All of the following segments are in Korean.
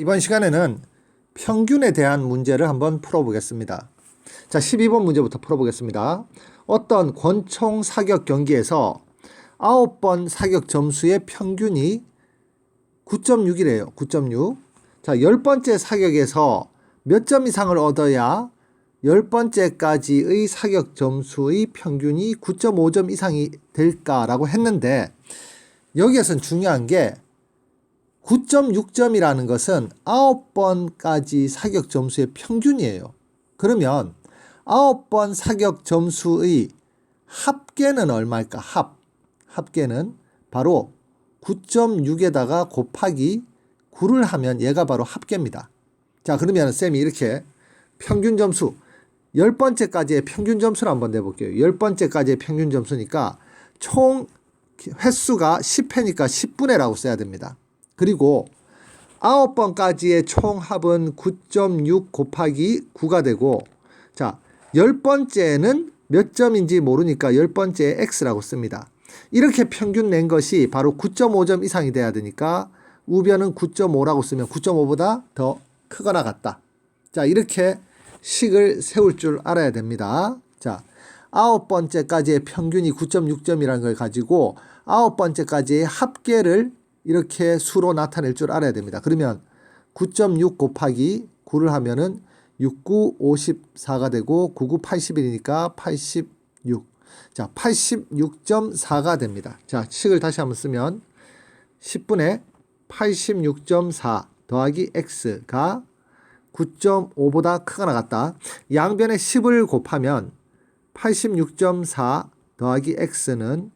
이번 시간에는 평균에 대한 문제를 한번 풀어보겠습니다. 자, 12번 문제부터 풀어보겠습니다. 어떤 권총 사격 경기에서 9번 사격 점수의 평균이 9.6이래요. 9.6. 자, 10번째 사격에서 몇 점 이상을 얻어야 10번째까지의 사격 점수의 평균이 9.5점 이상이 될까라고 했는데 여기에서는 중요한 게 9.6점이라는 것은 9번까지 사격 점수의 평균이에요. 그러면 9번 사격 점수의 합계는 얼마일까? 합. 합계는 바로 9.6에다가 곱하기 9를 하면 얘가 바로 합계입니다. 자, 그러면 쌤이 이렇게 평균 점수 10번째까지의 평균 점수를 한번 내볼게요. 10번째까지의 평균 점수니까 총 횟수가 10회니까 10분의 라고 써야 됩니다. 그리고 9번까지의 총 합은 9.6 곱하기 9가 되고 자, 10번째는 몇 점인지 모르니까 10번째에 x라고 씁니다. 이렇게 평균 낸 것이 바로 9.5점 이상이 돼야 되니까 우변은 9.5라고 쓰면 9.5보다 더 크거나 같다. 자, 이렇게 식을 세울 줄 알아야 됩니다. 자, 아홉 번째까지의 평균이 9.6점이라는 걸 가지고 아홉 번째까지의 합계를 이렇게 수로 나타낼 줄 알아야 됩니다. 그러면 9.6 곱하기 9를 하면은 69, 54가 되고 99, 81이니까 86. 자, 86.4가 됩니다. 자, 식을 다시 한번 쓰면 10분의 86.4 더하기 x가 9.5보다 크거나 같다. 양변에 10을 곱하면 86.4 더하기 x는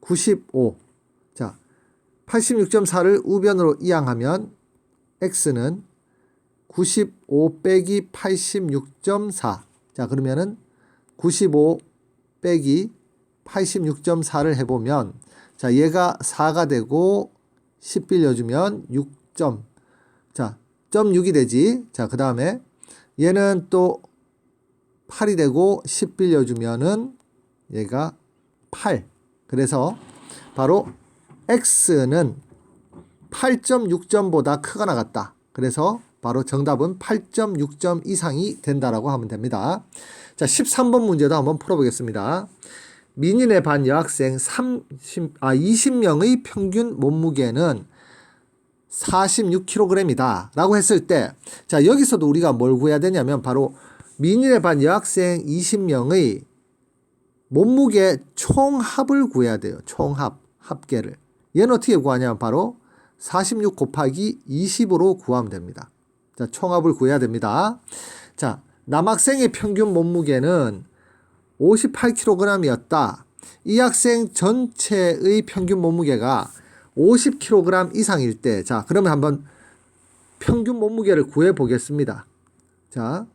95. 자, 86.4를 우변으로 이항하면 x는 95 빼기 86.4. 자, 그러면은 95 빼기 86.4를 해보면 자, 얘가 4가 되고 10 빌려주면 6점. 자, 0.6이 되지. 자, 그 다음에 얘는 또 8이 되고 10 빌려주면은 얘가 8. 그래서 바로 x는 8.6점보다 크거나 같다. 그래서 바로 정답은 8.6점 이상이 된다라고 하면 됩니다. 자, 13번 문제도 한번 풀어보겠습니다. 민인의 반 여학생 30, 아, 20명의 평균 몸무게는 46kg이다. 라고 했을 때, 자, 여기서도 우리가 뭘 구해야 되냐면 바로 민인의 반 여학생 20명의 몸무게 총합을 구해야 돼요. 총합, 합계를. 얘는 어떻게 구하냐면 바로 46 곱하기 20으로 구하면 됩니다. 자, 총합을 구해야 됩니다. 자, 남학생의 평균 몸무게는 58kg이었다. 이 학생 전체의 평균 몸무게가 50kg 이상일 때, 자, 그러면 한번 평균 몸무게를 구해 보겠습니다. 자,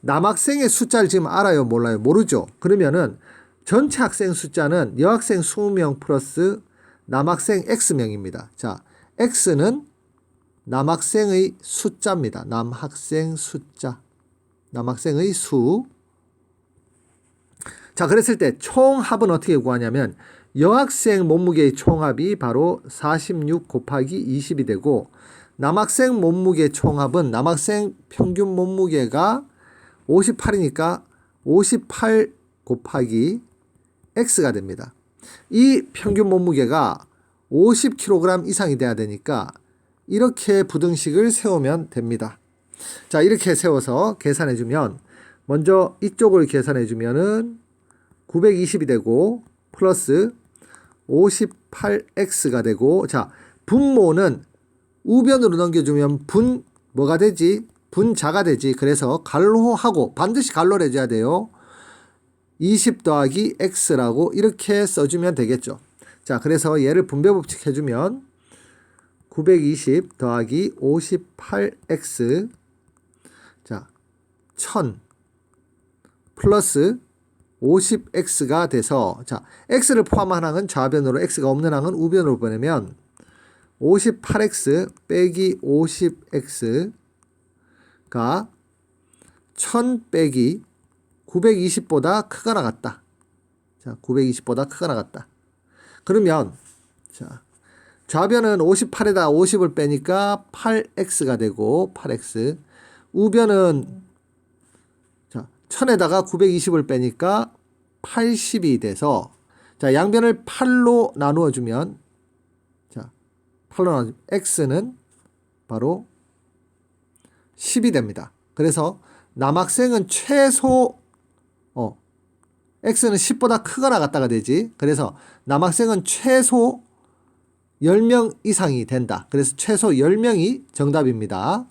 남학생의 숫자를 지금 알아요? 몰라요? 모르죠? 그러면은 전체 학생 숫자는 여학생 20명 플러스 남학생 X명입니다. 자, X는 남학생의 숫자입니다. 남학생 숫자. 남학생의 수. 자, 그랬을 때 총합은 어떻게 구하냐면 여학생 몸무게의 총합이 바로 46 곱하기 20이 되고 남학생 몸무게 총합은 남학생 평균 몸무게가 58이니까 58 곱하기 x가 됩니다. 이 평균 몸무게가 50kg 이상이 돼야 되니까 이렇게 부등식을 세우면 됩니다. 자, 이렇게 세워서 계산해 주면 먼저 이쪽을 계산해 주면은 920이 되고 플러스 58x가 되고 자, 분모는 우변으로 넘겨주면 분 뭐가 되지? 분자가 되지. 그래서 갈로하고 반드시 갈로를 해줘야 돼요. 20 더하기 x라고 이렇게 써주면 되겠죠. 자, 그래서 얘를 분배 법칙 해주면 920 더하기 58x 자, 1000 플러스 50x가 돼서 자, x를 포함한 항은 좌변으로 x가 없는 항은 우변으로 보내면 58x 빼기 50x가 1000 빼기 920보다 크거나 같다. 자, 920보다 크거나 같다. 그러면 자, 좌변은 58에다 50을 빼니까 8x가 되고 8x. 우변은 자, 1000에다가 920을 빼니까 80이 돼서 자, 양변을 8로 나누어 주면 자, 8로 나누어 주면 x는 바로 10이 됩니다. 그래서 남학생은 최소 어 x는 10보다 크거나 같다가 되지. 그래서 남학생은 최소 10명 이상이 된다. 그래서 최소 10명이 정답입니다.